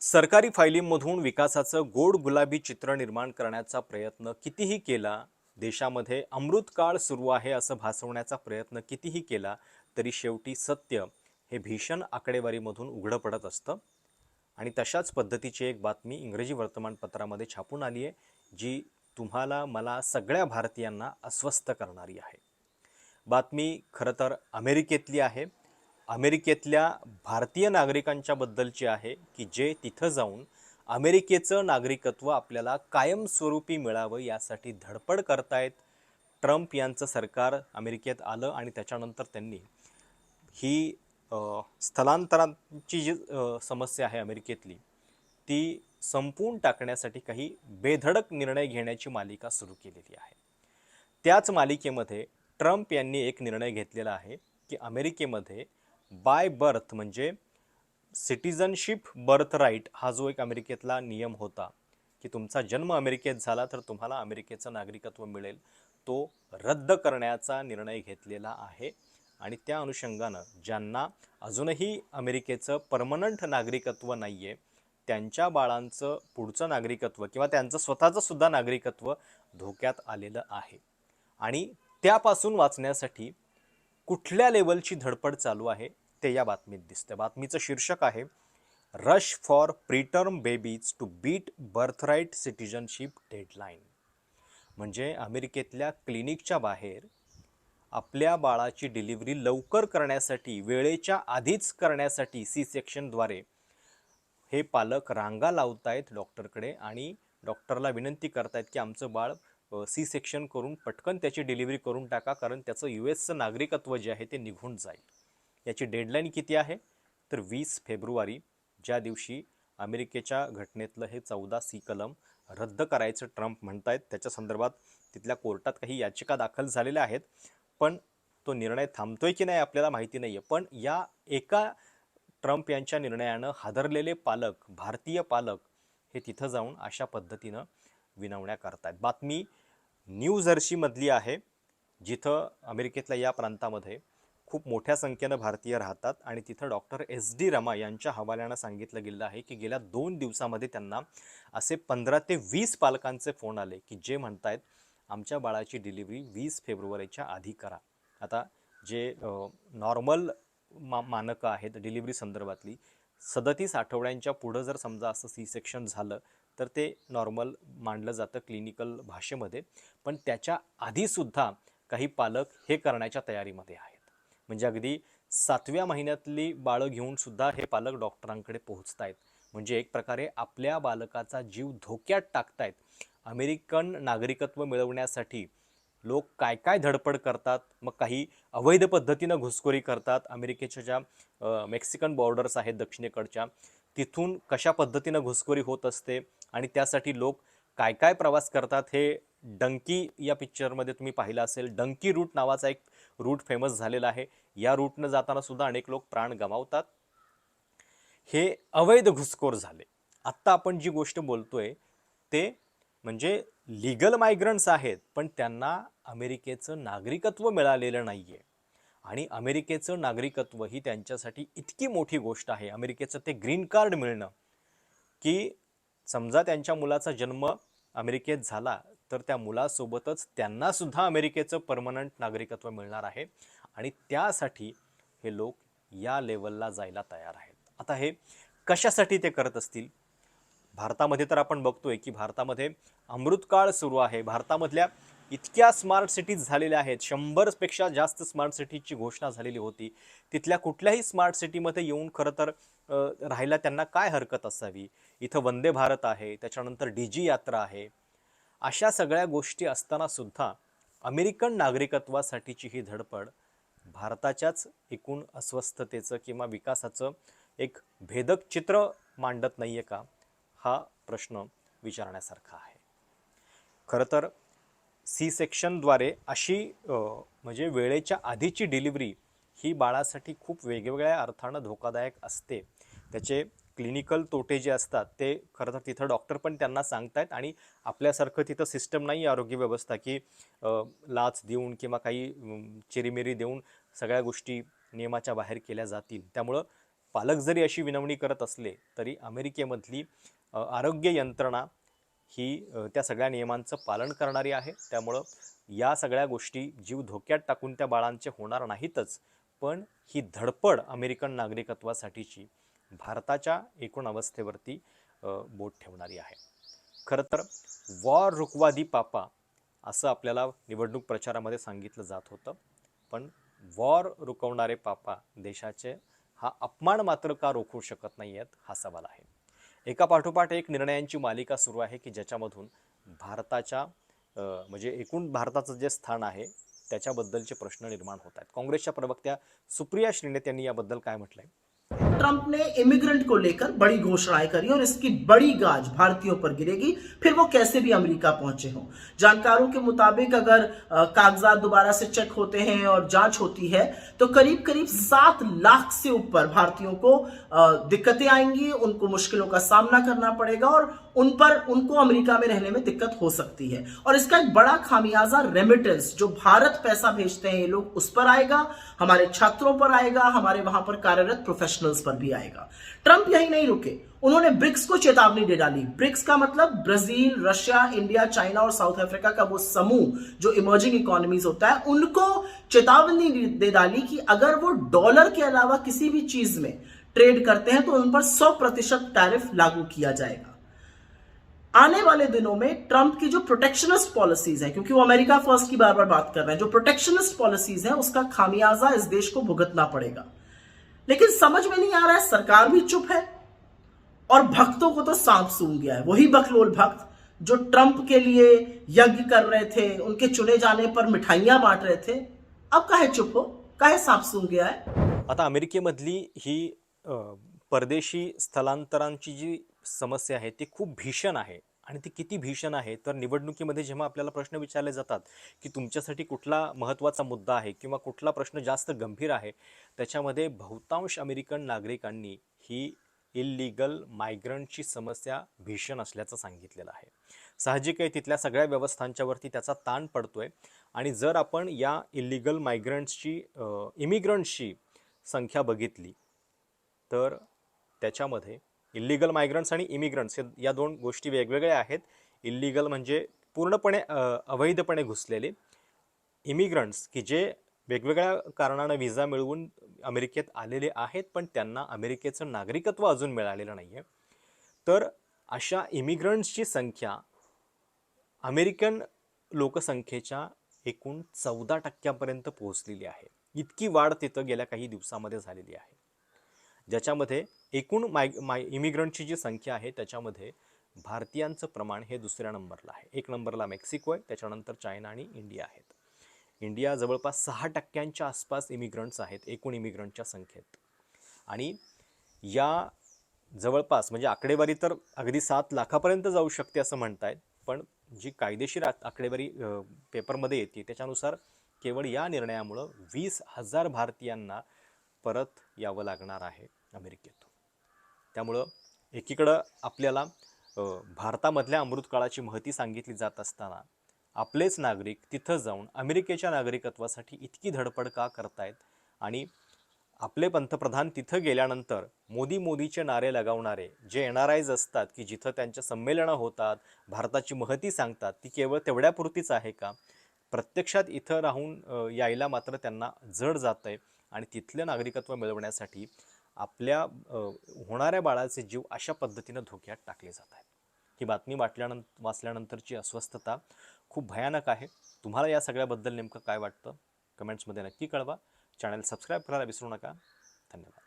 सरकारी फायलींमधून विकासाचं गोड गुलाबी चित्र निर्माण करण्याचा प्रयत्न कितीही केला देशामध्ये अमृतकाळ सुरू आहे असं भासवण्याचा प्रयत्न कितीही केला तरी शेवटी सत्य हे भीषण आकडेवारीमधून उघडं पडत असतं. आणि तशाच पद्धतीची एक बातमी इंग्रजी वर्तमानपत्रामध्ये छापून आली आहे जी तुम्हाला मला सगळ्या भारतीयांना अस्वस्थ करणारी आहे. बातमी खरं तर अमेरिकेतली आहे. अमेरिकेतल्या भारतीय नागरिकांच्या बद्दलची आहे की जे तिथं जाऊन अमेरिकेचं नागरिकत्व आपल्याला कायमस्वरूपी मिळावं यासाठी धडपड करतायत. ट्रम्प यांचं सरकार अमेरिकेत आलं आणि त्याच्यानंतर त्यांनी ही स्थलांतरांची जी समस्या आहे अमेरिकेतली ती संपवून टाकण्यासाठी काही बेधडक निर्णय घेण्याची मालिका सुरू केलेली आहे. त्याच मालिकेमध्ये ट्रम्प यांनी एक निर्णय घेतलेला आहे की अमेरिकेमध्ये बाय बर्थ म्हणजे सिटिझनशिप बर्थ राईट हा जो एक अमेरिकेतला नियम होता की तुमचा जन्म अमेरिकेत झाला तर तुम्हाला अमेरिकेचं नागरिकत्व मिळेल तो रद्द करण्याचा निर्णय घेतलेला आहे. आणि त्या अनुषंगानं ज्यांना अजूनही अमेरिकेचं परमनंट नागरिकत्व नाही आहे त्यांच्या बाळांचं पुढचं नागरिकत्व किंवा त्यांचं स्वतःचं सुद्धा नागरिकत्व धोक्यात आलेलं आहे. आणि त्यापासून वाचण्यासाठी कुठल्या लेवलची धडपड चालू आहे? ते या बातमीत दिसतं बातमीचं शीर्षक आहे rush for preterm babies to beat birthright citizenship deadline. म्हणजे अमेरिकेतल्या क्लिनिकच्या बाहेर आपल्या बाळाची डिलिव्हरी लवकर करण्यासाठी वेळेच्या आधीच करण्यासाठी सी सेक्शनद्वारे हे पालक रांगा लावत आहेत डॉक्टरकडे आणि डॉक्टरला विनंती करतायत की आमचं बाळ सी सेक्शन करून पटकन त्याची डिलिव्हरी करून टाका कारण त्याचं यू एसचं नागरिकत्व जे आहे ते निघून जाईल. याची डेडलाईन किती आहे? तर वीस फेब्रुवारी ज्या दिवशी अमेरिकेच्या घटनेतलं हे चौदा सी कलम रद्द करायचं ट्रम्प म्हणतायत त्याच्या संदर्भात तिथल्या कोर्टात काही याचिका दाखल झालेल्या आहेत. पण तो निर्णय थांबतोय की नाही आपल्याला माहिती नाही आहे पण या एका ट्रम्प यांच्या निर्णयानं हादरलेले पालक भारतीय पालक हे तिथं जाऊन अशा पद्धतीनं विनवण्या करतायत बातमी न्यू जर्सीमधली आहे जिथं अमेरिकेतल्या या प्रांतामध्ये खूप मोठ्या संख्येनं भारतीय राहतात. आणि तिथं डॉक्टर एस डी रमा यांच्या हवाल्यानं सांगितलं गेलं आहे की गेल्या दोन दिवसामध्ये त्यांना असे पंधरा ते वीस पालकांचे फोन आले की जे म्हणतायत आमच्या बाळाची डिलिव्हरी वीस फेब्रुवारीच्या आधी करा. आता जे नॉर्मल मा मानकं आहेत डिलिव्हरी संदर्भातली सदतीस आठवड्यांच्या पुढं जर समजा असं सी सेक्शन झालं तर ते नॉर्मल मांडलं जातं क्लिनिकल भाषेमध्ये. पण त्याच्या आधीसुद्धा काही पालक हे करण्याच्या तयारीमध्ये आहेत. म्हणजे अगदी सातव्या महिन्यातली बाळं घेऊन सुद्धा हे पालक डॉक्टरांकडे पोहोचत आहेत म्हणजे एक प्रकारे आपल्या बालकाचा जीव धोक्यात टाकतायत. अमेरिकन नागरिकत्व मिळवण्यासाठी लोक काय काय धडपड करतात मग काही अवैध पद्धतीनं घुसखोरी करतात अमेरिकेच्या ज्या मेक्सिकन बॉर्डर्स आहेत दक्षिणेकडच्या तिथून कशा पद्धतीनं घुसखोरी होत असते आणि त्यासाठी लोक काय काय प्रवास करतात हे डंकी या पिक्चरमध्ये तुम्ही पाहिलं असेल. डंकी रूट नावाचा एक रूट फेमस झालेला आहे. या रूटनं जाताना सुद्धा अनेक लोक प्राण गमावतात. हे अवैध घुसखोर झाले. आत्ता आपण जी गोष्ट बोलतोय ते म्हणजे लिगल मायग्रंट्स आहेत पण त्यांना अमेरिकेचं नागरिकत्व मिळालेलं नाही आहे आणि अमेरिकेचं नागरिकत्व ही त्यांच्यासाठी इतकी मोठी गोष्ट आहे. अमेरिकेचं ते ग्रीन कार्ड मिळणं. की समजा त्यांच्या मुलाचा जन्म अमेरिकेत झाला तर त्या मुलासोबतच त्यांना सुद्धा अमेरिकेचं परमनंट नागरिकत्व मिळणार आहे. आणि त्यासाठी हे लोक या लेवलला जायला तयार आहेत. आता हे कशासाठी ते करत असतील? भारतामध्ये तर आपण बघतोय की भारतामध्ये अमृतकाळ सुरू आहे. भारतामधल्या इतक्या स्मार्ट सिटीज झालेल्या आहेत. शंभरपेक्षा जास्त स्मार्ट सिटीजची घोषणा झालेली होती. तिथल्या कुठल्याही स्मार्ट सिटीमध्ये येऊन खरं तर राहायला त्यांना काय हरकत असावी? इथं वंदे भारत आहे त्याच्यानंतर डी जी यात्रा आहे. अशा सगळ्या गोष्टी असताना सुद्धा अमेरिकन नागरिकत्वासाठीची ही धडपड भारताच्याच एकूण अस्वस्थतेचं किंवा विकासाचं एक भेदक चित्र मांडत नाही आहे का? हा प्रश्न विचारण्यासारखा आहे. खरं तर सी सेक्शनद्वारे अशी म्हणजे वेळेच्या आधीची डिलिव्हरी ही बाळासाठी खूप वेगवेगळ्या अर्थानं धोकादायक असते. त्याचे क्लिनिकल तोटे जे असतात ते खरं तर तिथं डॉक्टर पण त्यांना सांगतायत आणि आपल्यासारखं तिथं सिस्टम नाही आरोग्य व्यवस्था की लाच देऊन किंवा काही चिरीमिरी देऊन सगळ्या गोष्टी नियमाच्या बाहेर केल्या जातील. त्यामुळं पालक जरी अशी विनवणी करत असले तरी अमेरिकेमधली आरोग्य यंत्रणा ही त्या सगळ्या नियमांचं पालन करणारी आहे. त्यामुळं या सगळ्या गोष्टी जीव धोक्यात टाकून त्या बाळांचे होणार नाहीतच पण ही धडपड अमेरिकन नागरिकत्वासाठीची भारताच्या एकूण अवस्थेवरती बोट ठेवणारी आहे. खरं तर वॉर रुकवादी पापा असं आपल्याला निवडणूक प्रचारामध्ये सांगितलं जात होतं. पण वॉर रुकवणारे पापा देशाचे हा अपमान मात्र का रोखू शकत नाही आहेत हा सवाल आहे. एका पाठोपाठ एक निर्णयांची मालिका सुरू आहे की ज्याच्यामधून भारताच्या म्हणजे एकूण भारताचं जे स्थान आहे त्याच्याबद्दलचे प्रश्न निर्माण होत आहेत. काँग्रेसच्या प्रवक्त्या सुप्रिया श्रीनेत यांनी याबद्दल काय म्हटलं आहे ट्रंप ने इमिग्रेंट को लेकर बड़ी घोषणाएँ करी और इसकी बड़ी गाज भारतीयों पर गिरेगी। फिर वो कैसे भी अमेरिका पहुँचे हों? जानकारों के मुताबिक अगर कागजात दोबारा से चेक होते हैं और जाँच होती है तो करीब करीब सात लाख से ऊपर भारतीयों को दिक्कतें आएँगी, उनको मुश्किलों का सामना करना पड़ेगा और उन पर उनको अमेरिका में रहने में दिक्कत हो सकती है। और इसका एक बड़ा खामियाजा रेमिटेंस जो भारत पैसा भेजते हैं, ये लोग उस पर आएगा, हमारे छात्रों पर आएगा, हमारे वहाँ पर कार्यरत प्रोफेशनल्स पर भी आएगा। ट्रंप यही नहीं रुके। उन्होंने ब्रिक्स को चेतावनी दे डाली। ब्रिक्स का मतलब ब्राज़ील, रशिया, इंडिया, चाइना और साउथ अफ्रीका का वो समूह, जो इमर्जिंग इकोनॉमीज होता है, उनको चेतावनी दे डाली कि अगर वो डॉलर के अलावा किसी भी चीज़ में ट्रेड करते हैं तो उन पर 100 प्रतिशत टैरिफ लागू किया जाएगा। आने वाले दिनों में ट्रंप की जो प्रोटेक्शनिस्ट पॉलिसीज़ है, क्योंकि वो अमेरिका फ़र्स्ट की बार बार बात कर रहे हैं, जो प्रोटेक्शनिस्ट पॉलिसीज़ है, उसका खामियाजा इस देश को भुगतना पड़ेगा। लेकिन समझ में नहीं आ रहा है, सरकार भी चुप है और भक्तों को तो सांप सूंघ गया है। वही बकलोल भक्त जो ट्रंप के लिए यज्ञ कर रहे थे, उनके चुने जाने पर मिठाइयाँ बांट रहे थे, अब काहे चुप हो? काहे सांप सूंघ गया है? आता अमेरिकेमधली ही परदेशी स्थलांतरांची जी समस्या आहे ती खूप भीषण आहे आणि ती किती भीषण आहे तर निवडणुकीमध्ये जेव्हा आपल्याला प्रश्न विचारले जातात की तुमच्यासाठी कुठला महत्त्वाचा मुद्दा आहे किंवा कुठला प्रश्न जास्त गंभीर आहे त्याच्यामध्ये बहुतांश अमेरिकन नागरिकांनी ही इल्लीगल मायग्रंटची समस्या भीषण असल्याचं सांगितलेलं आहे. साहजिक आहे तिथल्या सगळ्या व्यवस्थांच्यावरती त्याचा ताण पडतोय आणि जर आपण या इल्लीगल मायग्रंट्सची इमिग्रंट्सची संख्या बघितली तर त्याच्यामध्ये इल्लीगल मायग्रंट्स आणि इमिग्रंट्स या दोन गोष्टी वेगवेगळ्या आहेत. इल्लीगल म्हणजे पूर्णपणे अवैधपणे घुसलेले. इमिग्रंट्स की जे वेगवेगळ्या कारणानं व्हिसा मिळवून अमेरिकेत आलेले आहेत पण त्यांना अमेरिकेचं नागरिकत्व अजून मिळालेलं नाही आहे तर अशा इमिग्रंट्सची संख्या अमेरिकन लोकसंख्येच्या एकूण चौदा टक्क्यापर्यंत पोहोचलेली आहे. इतकी वाढ तिथं गेल्या काही दिवसामध्ये झालेली आहे. ज्याच्यामध्ये एकूण माय माय इमिग्रंटची जी संख्या आहे त्याच्यामध्ये भारतीयांचं प्रमाण हे दुसऱ्या नंबरला आहे. एक नंबरला मेक्सिको आहे त्याच्यानंतर चायना आणि इंडिया आहेत. इंडिया जवळपास सहा टक्क्यांच्या आसपास इमिग्रंट्स आहेत एकूण इमिग्रंटच्या संख्येत. आणि या जवळपास म्हणजे आकडेवारी तर अगदी सात लाखापर्यंत जाऊ शकते असं म्हणतायत पण जी कायदेशीर आकडेवारी पेपरमध्ये येते त्याच्यानुसार केवळ या निर्णयामुळं वीस हजार भारतीयांना परत यावं लागणार आहे. अमेरिकेत. त्यामुळं एकीकडं आपल्याला भारतामधल्या अमृतकाळाची महती सांगितली जात असताना आपलेच नागरिक तिथं जाऊन अमेरिकेच्या नागरिकत्वासाठी इतकी धडपड का करतायत? आणि आपले पंतप्रधान तिथं गेल्यानंतर मोदी मोदीचे नारे लगावणारे जे एन आर आयज असतात की जिथं त्यांच्या संमेलनं होतात भारताची महती सांगतात ती केवळ तेवढ्यापुरतीच आहे का? प्रत्यक्षात इथं राहून यायला मात्र त्यांना जड जात आहे आणि तिथलं नागरिकत्व मिळवण्यासाठी आपल्या होणाऱ्या बाळाचे जीव अशा पद्धतीनं धोक्यात टाकले जात आहेत. ही बातमी वाटल्यानंतर वाचल्यानंतरची अस्वस्थता खूप भयानक आहे. तुम्हाला या सगळ्याबद्दल नेमकं काय वाटतं? कमेंट्समध्ये नक्की कळवा. चॅनल सबस्क्राईब करायला विसरू नका. धन्यवाद.